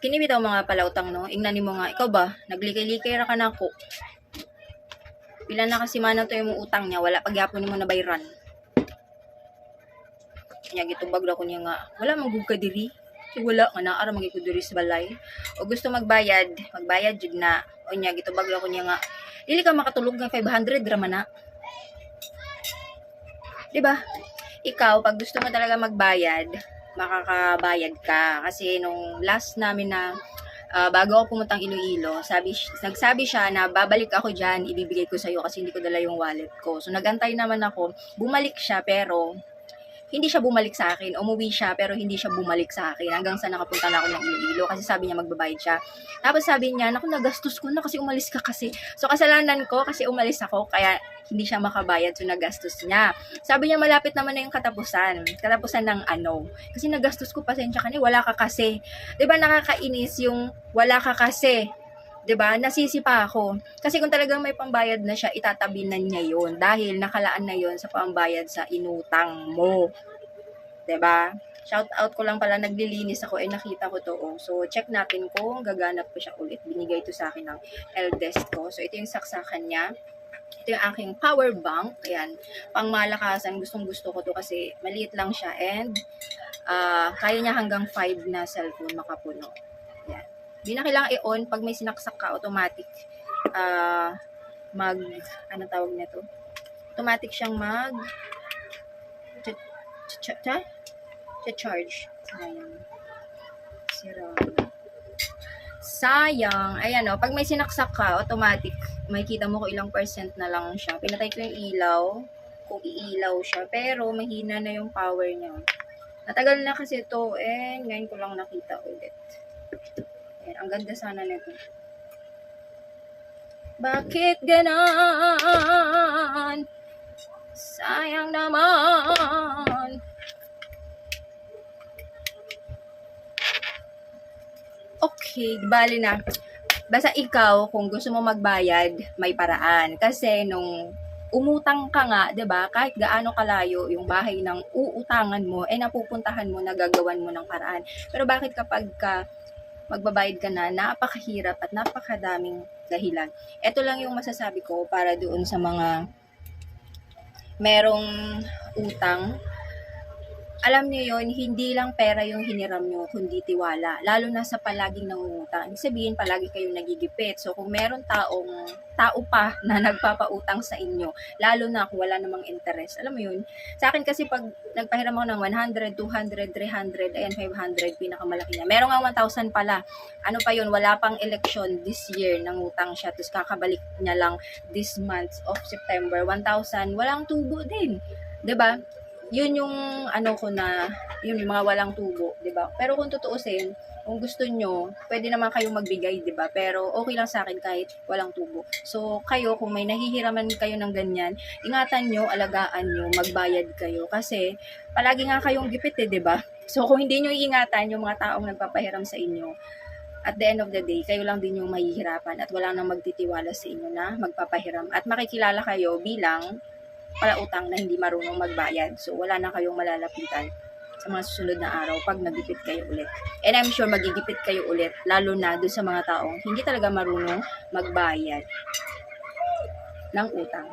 Kini bitaw mga palautang no. Ingnan mo nga ikaw ba naglikay-likay ra ka nako. Pila na kasi man to imong utang niya wala pagyapon nimo na bayran. Nya gitubag ra ko niya nga wala man gud ka diri. Si wala nga naa ra ko diri sa balay. O gusto magbayad, magbayad jud na. O nya gitubag ra ko niya nga dili ka makatulog ng 500 ra man na. Di ba? Ikaw, pag gusto mo talaga magbayad, makakabayad ka. Kasi nung last namin na ah, bago ako pumuntang Iloilo, sabi, nagsabi siya na babalik ako dyan, ibibigay ko sa'yo kasi hindi ko dala yung wallet ko. So nagantay naman ako, bumalik siya pero hindi siya bumalik sa akin. Umuwi siya pero hindi siya bumalik sa akin hanggang sa nakapunta na ako ng Iloilo kasi sabi niya magbabayad siya. Tapos sabi niya, naku nagastos ko na kasi umalis ka kasi. So kasalanan ko kasi umalis ako kaya hindi siya makabayad so nagastos niya. Sabi niya malapit naman na yung katapusan. Katapusan ng ano. Kasi nagastos ko pasensya ka ni wala ka kasi. 'Di ba nakakainis yung wala ka kasi. 'di ba? Nasisi pa ako. Kasi kung talagang may pambayad na siya, itatabi na niya 'yon dahil nakalaan na 'yon sa pambayad sa inutang mo. Ba? Shout out ko lang pala naglilinis ako eh nakita ko to oh. So check natin kung gaganap ko siya ulit. Binigay ito sa akin ng eldest ko. So ito yung saksakan niya. Ito yung aking power bank. Ayan. Pang malakasan. Gustong gusto ko to kasi maliit lang siya and ah kaya niya hanggang 5 na cellphone makapuno. Ayan. Di na kailangan i-on pag may sinaksak ka automatic. ah mag ano tawag nito? Automatic siyang mag ch- ch- ch- charge. Sayang. Sira. Sayang. Ayan o, pag may sinaksak ka, automatic, makikita mo kung ilang percent na lang siya. Pinatay ko yung ilaw, kung iilaw siya, pero mahina na yung power niya. Natagal na kasi ito, eh, ngayon ko lang nakita ulit. Ayan, ang ganda sana nito. Bakit ganon? Sayang naman. Okay, bali na. Basta ikaw, kung gusto mo magbayad, may paraan. Kasi nung umutang ka nga, 'di ba? Kahit gaano kalayo yung bahay ng uutangan mo, eh napupuntahan mo, nagagawan mo ng paraan. Pero bakit kapag ka magbabayad ka na, napakahirap at napakadaming dahilan. Ito lang yung masasabi ko para doon sa mga merong utang alam niyo yon hindi lang pera yung hiniram nyo, kundi tiwala. Lalo na sa palaging nangungutang. Ibig sabihin, palagi kayong nagigipit. So, kung meron taong, tao pa na nagpapautang sa inyo, lalo na kung wala namang interest. Alam mo yun? Sa akin kasi pag nagpahiram ako ng 100, 200, 300, ayan, 500, pinakamalaki niya. Meron nga 1,000 pala. Ano pa yun? Wala pang election this year, nangutang siya. Tapos kakabalik niya lang this month of September, 1,000. Walang tubo din. 'di ba? Yun yung ano ko na, yun yung mga walang tubo, 'di ba? Pero kung tutuusin, kung gusto nyo, pwede naman kayong magbigay, 'di ba? Pero okay lang sa akin kahit walang tubo. So, kayo, kung may nahihiraman kayo ng ganyan, ingatan nyo, alagaan nyo, magbayad kayo. Kasi, palagi nga kayong gipit eh, 'di ba? So, kung hindi nyo iingatan yung mga taong nagpapahiram sa inyo, at the end of the day, kayo lang din yung mahihirapan at wala nang magtitiwala sa inyo na magpapahiram. At makikilala kayo bilang palautang na hindi marunong magbayad. So, wala na kayong malalapitan sa mga susunod na araw pag nagipit kayo ulit. And I'm sure magigipit kayo ulit, lalo na doon sa mga taong hindi talaga marunong magbayad ng utang.